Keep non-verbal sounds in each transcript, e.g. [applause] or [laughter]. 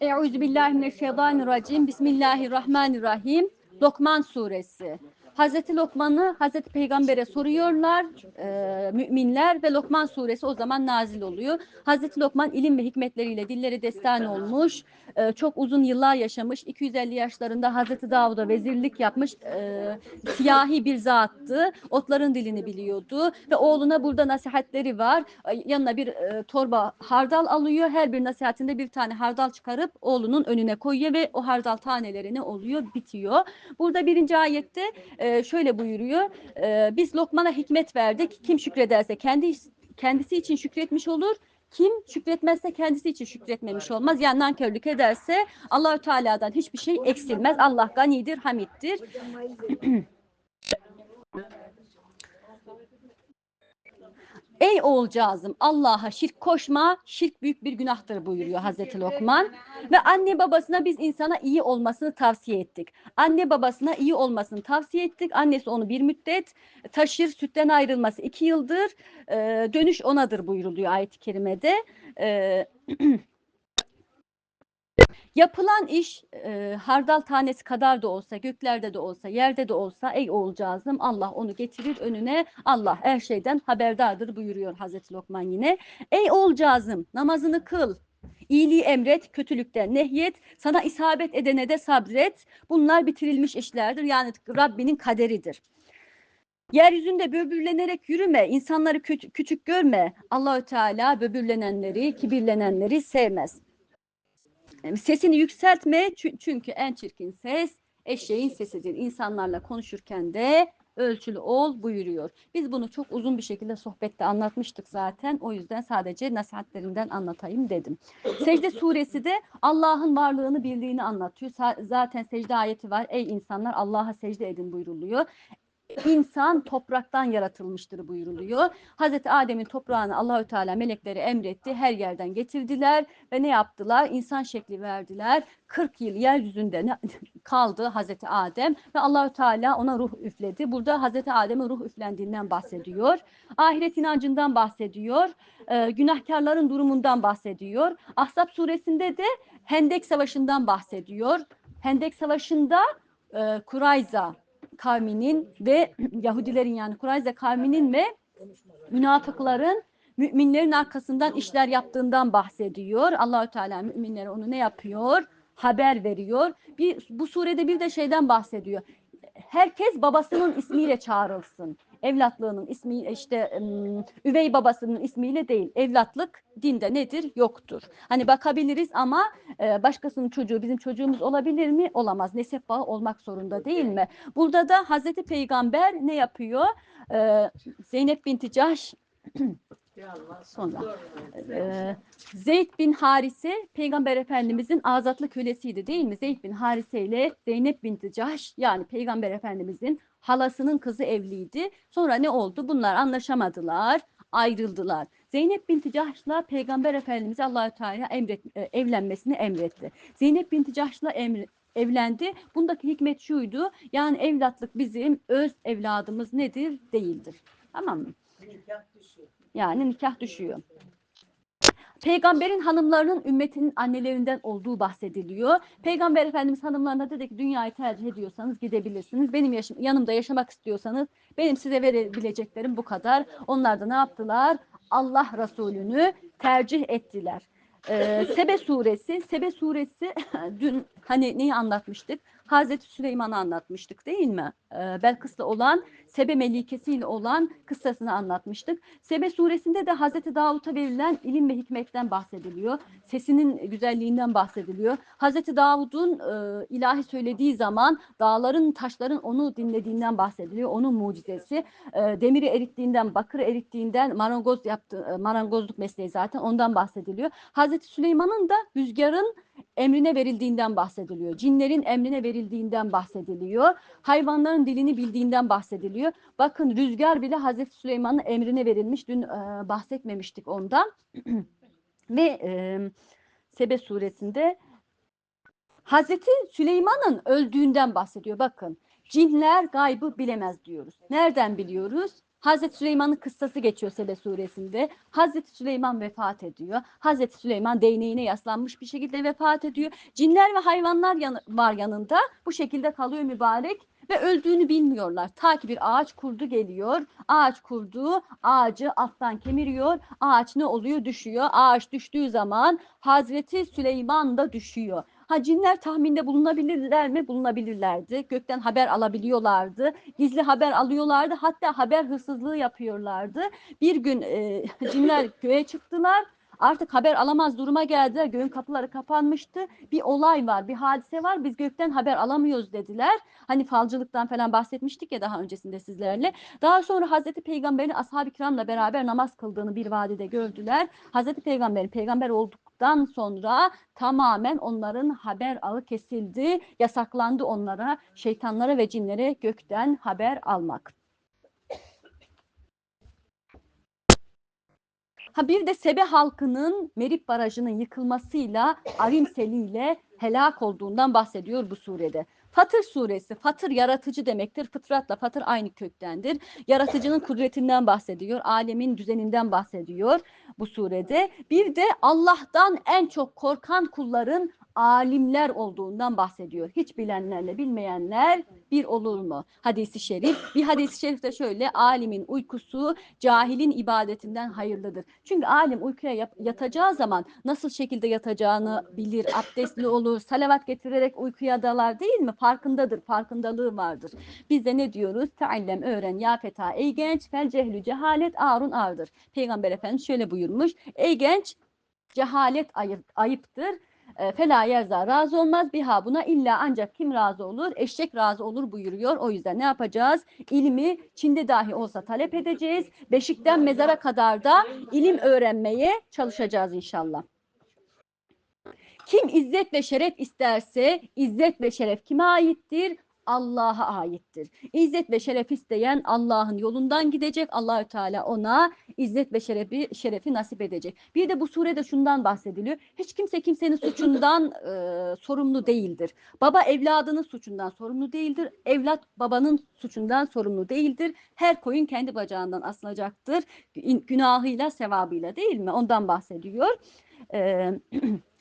Euzubillahimineşşeytanirracim. Bismillahirrahmanirrahim. Lokman suresi. Hazreti Lokman'ı Hazreti Peygamber'e soruyorlar e, müminler ve Lokman suresi o zaman nazil oluyor. Hazreti Lokman ilim ve hikmetleriyle dilleri destan olmuş, e, çok uzun yıllar yaşamış, 250 yaşlarında Hazreti Davud'a vezirlik yapmış, e, siyahi bir zattı, otların dilini biliyordu ve oğluna burada nasihatleri var. Yanına bir e, torba hardal alıyor, her bir nasihatinde bir tane hardal çıkarıp oğlunun önüne koyuyor ve o hardal taneleri ne oluyor? Bitiyor. Burada birinci ayette e, şöyle buyuruyor. e, biz Lokman'a hikmet verdik. Kim şükrederse kendi kendisi için şükretmiş olur. Kim şükretmezse kendisi için şükretmemiş olmaz. Yani nankörlük ederse Allahü Teala'dan hiçbir şey eksilmez. Allah ganidir, hamittir. [clears throat] Ey oğulcağızım Allah'a şirk koşma, şirk büyük bir günahtır buyuruyor Hazreti Lokman. Ve anne babasına biz insana iyi olmasını tavsiye ettik. Anne babasına iyi olmasını tavsiye ettik. Annesi onu bir müddet taşır, sütten ayrılması iki yıldır, e, dönüş onadır buyuruluyor ayet-i kerimede. E, [clears throat] Yapılan iş e, hardal tanesi kadar da olsa, göklerde de olsa, yerde de olsa ey oğulcağızım Allah onu getirir önüne. Allah her şeyden haberdardır buyuruyor Hazreti Lokman yine. Ey oğulcağızım namazını kıl. İyiliği emret, kötülükten nehyet, sana isabet edene de sabret. Bunlar bitirilmiş işlerdir. Yani Rabbinin kaderidir. Yeryüzünde böbürlenerek yürüme, insanları küçük görme. Allahü Teala böbürlenenleri, kibirlenenleri sevmez. Sesini yükseltme çü- çünkü en çirkin ses eşeğin sesidir. İnsanlarla konuşurken de ölçülü ol buyuruyor. Biz bunu çok uzun bir şekilde sohbette anlatmıştık zaten. O yüzden sadece nasihatlerinden anlatayım dedim. Secde suresi de Allah'ın varlığını bildiğini anlatıyor. Zaten secde ayeti var. Ey insanlar Allah'a secde edin buyuruluyor. İnsan topraktan yaratılmıştır buyuruluyor. Hazreti Adem'in toprağını Allahü Teala melekleri emretti. Her yerden getirdiler ve ne yaptılar? İnsan şekli verdiler. 40 yıl yeryüzünde [laughs] kaldı Hazreti Adem ve Allahü Teala ona ruh üfledi. Burada Hazreti Adem'e ruh üflendiğinden bahsediyor. Ahiret inancından bahsediyor. Ee, günahkarların durumundan bahsediyor. Ahzab suresinde de Hendek Savaşı'ndan bahsediyor. Hendek Savaşı'nda e, Kurayza kavminin ve [clears throat] Yahudilerin yani Kurayza kavminin ve münafıkların müminlerin arkasından işler yaptığından bahsediyor. Allahü Teala müminlere onu ne yapıyor? Haber veriyor. Bir bu surede bir de şeyden bahsediyor. Herkes babasının ismiyle çağrılsın. Evlatlığının ismi işte üvey babasının ismiyle değil. Evlatlık dinde nedir? Yoktur. Hani bakabiliriz ama e, başkasının çocuğu bizim çocuğumuz olabilir mi? Olamaz. Nesep bağı olmak zorunda değil mi? Burada da Hazreti Peygamber ne yapıyor? Ee, Zeynep binti Cahş [clears throat] sonra e, Zeyd bin Harise Peygamber Efendimizin azatlı kölesiydi değil mi? Zeyd bin Harise ile Zeynep binti Cahş yani Peygamber Efendimizin halasının kızı evliydi. Sonra ne oldu? Bunlar anlaşamadılar, ayrıldılar. Zeynep binti Cahş'la Peygamber Efendimiz Allahü Teala emret, e, evlenmesini emretti. Zeynep binti Cahş'la emri, evlendi. Bundaki hikmet şuydu. Yani evlatlık bizim öz evladımız nedir? Değildir. Tamam mı? Yani nikah düşüyor. Peygamberin hanımlarının ümmetinin annelerinden olduğu bahsediliyor. Peygamber Efendimiz hanımlarına dedi ki dünyayı tercih ediyorsanız gidebilirsiniz. Benim yaşım, yanımda yaşamak istiyorsanız benim size verebileceklerim bu kadar. Onlar da ne yaptılar? Allah Resulü'nü tercih ettiler. Ee, Sebe suresi, Sebe suresi [laughs] dün hani neyi anlatmıştık? Hazreti Süleyman'ı anlatmıştık değil mi? Ee, Belkıs'la olan Sebe melikesiyle olan kıssasını anlatmıştık. Sebe suresinde de Hazreti Davut'a verilen ilim ve hikmetten bahsediliyor. Sesinin güzelliğinden bahsediliyor. Hazreti Davud'un e, ilahi söylediği zaman dağların, taşların onu dinlediğinden bahsediliyor. Onun mucizesi. E, demiri erittiğinden, bakırı erittiğinden, marangoz yaptığı, e, marangozluk mesleği zaten ondan bahsediliyor. Hazreti Süleyman'ın da rüzgarın emrine verildiğinden bahsediliyor. Cinlerin emrine verildiğinden bahsediliyor. Hayvanların dilini bildiğinden bahsediliyor. Bakın rüzgar bile Hazreti Süleyman'ın emrine verilmiş. Dün e, bahsetmemiştik ondan. [clears throat] Ve e, Sebe suresinde Hazreti Süleyman'ın öldüğünden bahsediyor. Bakın cinler gaybı bilemez diyoruz. Nereden biliyoruz? Hazreti Süleyman'ın kıssası geçiyor Sebe suresinde. Hazreti Süleyman vefat ediyor. Hazreti Süleyman değneğine yaslanmış bir şekilde vefat ediyor. Cinler ve hayvanlar yanı- var yanında. Bu şekilde kalıyor mübarek ve öldüğünü bilmiyorlar. Ta ki bir ağaç kurdu geliyor. Ağaç kurdu ağacı alttan kemiriyor. Ağaç ne oluyor? Düşüyor. Ağaç düştüğü zaman Hazreti Süleyman da düşüyor. Ha cinler tahminde bulunabilirler mi? Bulunabilirlerdi. Gökten haber alabiliyorlardı. Gizli haber alıyorlardı. Hatta haber hırsızlığı yapıyorlardı. Bir gün e, [laughs] cinler göğe çıktılar. Artık haber alamaz duruma geldiler. Göğün kapıları kapanmıştı. Bir olay var, bir hadise var. Biz gökten haber alamıyoruz dediler. Hani falcılıktan falan bahsetmiştik ya daha öncesinde sizlerle. Daha sonra Hazreti Peygamber'in ashab-ı kiramla beraber namaz kıldığını bir vadide gördüler. Hazreti Peygamber'in peygamber olduktan sonra tamamen onların haber ağı kesildi. Yasaklandı onlara, şeytanlara ve cinlere gökten haber almak. Ha bir de Sebe halkının Merip Barajı'nın yıkılmasıyla Arim seliyle helak olduğundan bahsediyor bu surede. Fatır suresi, Fatır yaratıcı demektir. Fıtratla Fatır aynı köktendir. Yaratıcının kudretinden bahsediyor. Alemin düzeninden bahsediyor bu surede. Bir de Allah'tan en çok korkan kulların alimler olduğundan bahsediyor. Hiç bilenlerle bilmeyenler bir olur mu? Hadisi şerif. Bir hadisi şerifte şöyle alimin uykusu cahilin ibadetinden hayırlıdır. Çünkü alim uykuya yatacağı zaman nasıl şekilde yatacağını bilir, abdestli olur, salavat getirerek uykuya dalar değil mi? Farkındadır, farkındalığı vardır. Biz de ne diyoruz? Teallem öğren ya feta ey genç fel cehlü cehalet arun ardır. Peygamber Efendimiz şöyle buyurmuş. Ey genç cehalet ayıp, ayıptır. E, Fela yerza razı olmaz biha buna illa ancak kim razı olur? Eşek razı olur buyuruyor. O yüzden ne yapacağız? İlmi Çin'de dahi olsa talep edeceğiz. Beşikten mezara kadar da ilim öğrenmeye çalışacağız inşallah. Kim izzet ve şeref isterse izzet ve şeref kime aittir? Allah'a aittir. İzzet ve şeref isteyen Allah'ın yolundan gidecek. Allahü Teala ona izzet ve şerefi şerefi nasip edecek. Bir de bu surede şundan bahsediliyor. Hiç kimse kimsenin suçundan [laughs] e, sorumlu değildir. Baba evladının suçundan sorumlu değildir. Evlat babanın suçundan sorumlu değildir. Her koyun kendi bacağından asılacaktır. Gün- Günahıyla, sevabıyla değil mi? Ondan bahsediyor. E, [clears throat]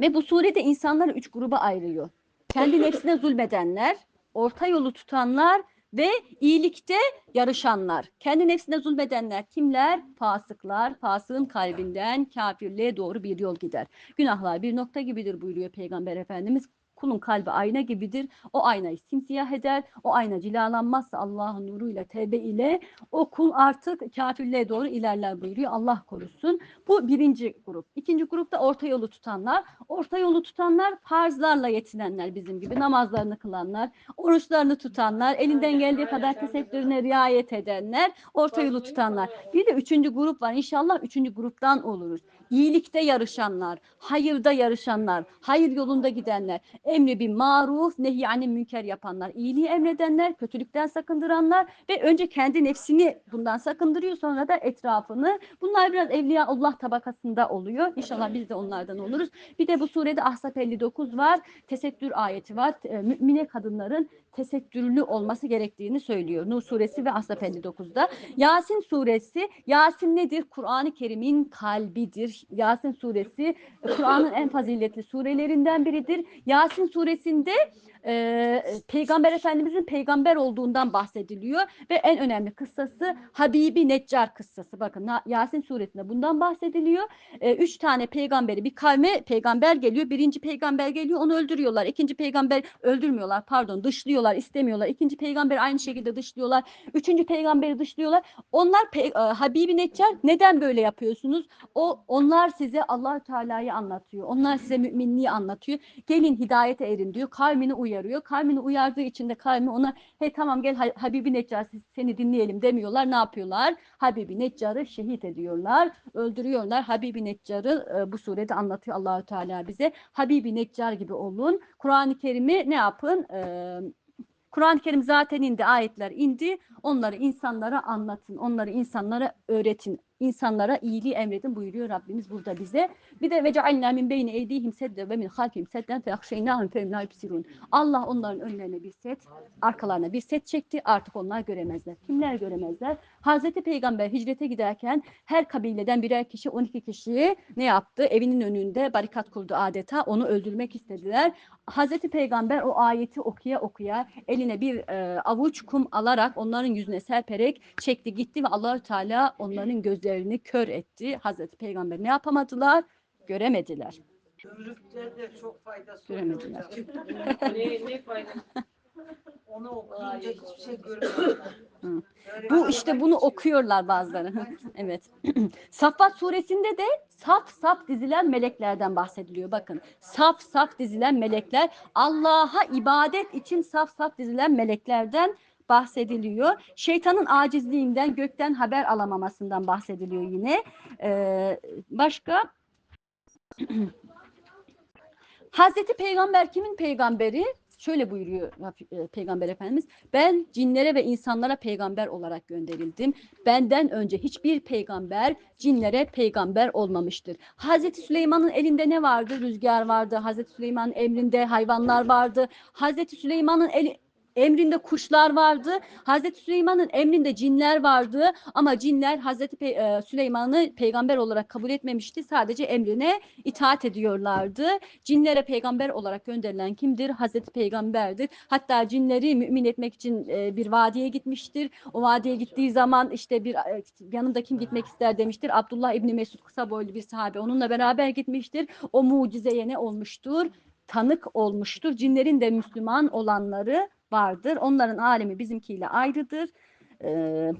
ve bu surede insanları üç gruba ayırıyor. Kendi nefsine zulmedenler, orta yolu tutanlar ve iyilikte yarışanlar. Kendi nefsine zulmedenler kimler? Fasıklar. Fasığın kalbinden kafirliğe doğru bir yol gider. Günahlar bir nokta gibidir buyuruyor Peygamber Efendimiz. Kulun kalbi ayna gibidir. O aynayı simsiyah eder. O ayna cilalanmazsa Allah'ın nuruyla, tevbe ile o kul artık kafirliğe doğru ilerler buyuruyor. Allah korusun. Bu birinci grup. İkinci grupta orta yolu tutanlar. Orta yolu tutanlar farzlarla yetinenler bizim gibi. Namazlarını kılanlar, oruçlarını tutanlar, elinden geldiği kadar tesettürüne riayet edenler, orta yolu tutanlar. Bir de üçüncü grup var. İnşallah üçüncü gruptan oluruz. İyilikte yarışanlar, hayırda yarışanlar, hayır yolunda gidenler, emri bir maruf, nehyani münker yapanlar, iyiliği emredenler, kötülükten sakındıranlar ve önce kendi nefsini bundan sakındırıyor sonra da etrafını. Bunlar biraz evliya Allah tabakasında oluyor. İnşallah biz de onlardan oluruz. Bir de bu surede Ahzab 59 var. Tesettür ayeti var. E, Mümine kadınların tesettürlü olması gerektiğini söylüyor. Nur suresi ve Ahzab 59'da. Yasin suresi, Yasin nedir? Kur'an-ı Kerim'in kalbidir. Yasin suresi Kur'an'ın en faziletli surelerinden biridir. Yasin suresinde e, Peygamber Efendimizin peygamber olduğundan bahsediliyor ve en önemli kıssası Habibi Neccar kıssası. Bakın Yasin suresinde bundan bahsediliyor. E, üç tane peygamberi bir kavme peygamber geliyor. Birinci peygamber geliyor onu öldürüyorlar. İkinci peygamber öldürmüyorlar pardon dışlıyorlar istemiyorlar. İkinci peygamber aynı şekilde dışlıyorlar. Üçüncü peygamberi dışlıyorlar. Onlar pe- e, Habibi Neccar neden böyle yapıyorsunuz? O onlar size Allahü Teala'yı anlatıyor. Onlar size müminliği anlatıyor. Gelin hidayete erin diyor. Kavmini uyarıyor. Kavmini uyardığı için de kavmi ona hey tamam gel Ha- Habibi Neccar seni dinleyelim demiyorlar. Ne yapıyorlar? Habibi Neccar'ı şehit ediyorlar. Öldürüyorlar. Habibi Neccar'ı e, bu surede anlatıyor Allahü Teala bize. Habibi Neccar gibi olun. Kur'an-ı Kerim'i ne yapın? E, Kur'an-ı Kerim zaten indi, ayetler indi. Onları insanlara anlatın, onları insanlara öğretin. İnsanlara iyiliği emredin buyuruyor Rabbimiz burada bize. Bir de ve cealna min beyni eydihim sedden ve min halfihim sedden fe akşeynahum fe la yubsirun. Allah onların önlerine bir set, arkalarına bir set çekti. Artık onlar göremezler. Kimler göremezler? Hazreti Peygamber hicrete giderken her kabileden birer kişi 12 kişiyi ne yaptı? Evinin önünde barikat kurdu adeta. Onu öldürmek istediler. Hazreti Peygamber o ayeti okuya okuya eline bir e, avuç kum alarak onların yüzüne serperek çekti gitti ve Allahü Teala onların gözlerini kör etti. Hazreti Peygamber ne yapamadılar? Göremediler. Gümrüklerde çok faydası Göremediler. [laughs] ne, ne faydası? Onu okuyunca hiçbir şey görmüyorlar. Bu işte bunu okuyorlar bazıları. evet. [clears throat] Saffat suresinde de saf saf dizilen meleklerden bahsediliyor. Bakın saf saf dizilen melekler Allah'a ibadet için saf saf dizilen meleklerden bahsediliyor. Şeytanın acizliğinden, gökten haber alamamasından bahsediliyor yine. Ee, başka? [clears throat] Hazreti Peygamber kimin peygamberi? Şöyle buyuruyor e, Peygamber Efendimiz. Ben cinlere ve insanlara peygamber olarak gönderildim. Benden önce hiçbir peygamber cinlere peygamber olmamıştır. Hazreti Süleyman'ın elinde ne vardı? Rüzgar vardı. Hazreti Süleyman'ın emrinde hayvanlar vardı. Hazreti Süleyman'ın eli, emrinde kuşlar vardı. Hazreti Süleyman'ın emrinde cinler vardı ama cinler Hazreti Pey- e, Süleyman'ı peygamber olarak kabul etmemişti. Sadece emrine itaat ediyorlardı. Cinlere peygamber olarak gönderilen kimdir? Hazreti Peygamber'dir. Hatta cinleri mümin etmek için e, bir vadiye gitmiştir. O vadiye gittiği zaman işte bir e, yanında kim gitmek ister demiştir. Abdullah İbni Mesud kısa boylu bir sahabe onunla beraber gitmiştir. O mucizeye ne olmuştur? Tanık olmuştur. Cinlerin de Müslüman olanları vardır. Onların alemi bizimkiyle ayrıdır. Ee,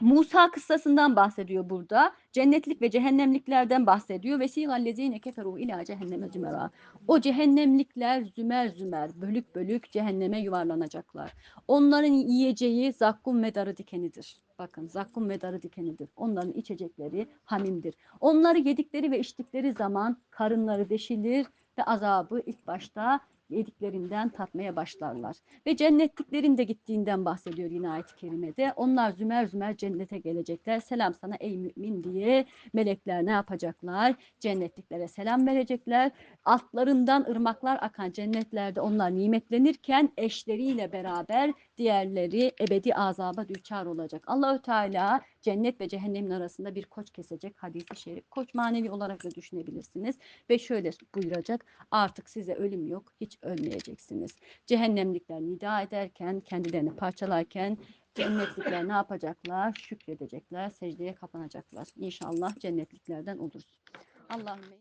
Musa kıssasından bahsediyor burada. Cennetlik ve cehennemliklerden bahsediyor. Vesigallezine keferu ila cehenneme zümera. O cehennemlikler zümer zümer, bölük bölük cehenneme yuvarlanacaklar. Onların yiyeceği zakkum ve darı dikenidir. Bakın zakkum ve darı dikenidir. Onların içecekleri hamimdir. Onları yedikleri ve içtikleri zaman karınları deşilir ve azabı ilk başta yediklerinden tatmaya başlarlar. Ve cennetliklerin de gittiğinden bahsediyor yine ayet-i kerimede. Onlar zümer zümer cennete gelecekler. Selam sana ey mümin diye melekler ne yapacaklar? Cennetliklere selam verecekler. Altlarından ırmaklar akan cennetlerde onlar nimetlenirken eşleriyle beraber diğerleri ebedi azaba düçar olacak. Allahü Teala cennet ve cehennemin arasında bir koç kesecek hadisi şerif. Koç manevi olarak da düşünebilirsiniz ve şöyle buyuracak. Artık size ölüm yok, hiç ölmeyeceksiniz. Cehennemlikler nida ederken, kendilerini parçalarken cennetlikler ne yapacaklar? Şükredecekler, secdeye kapanacaklar. İnşallah cennetliklerden oluruz. Allahümme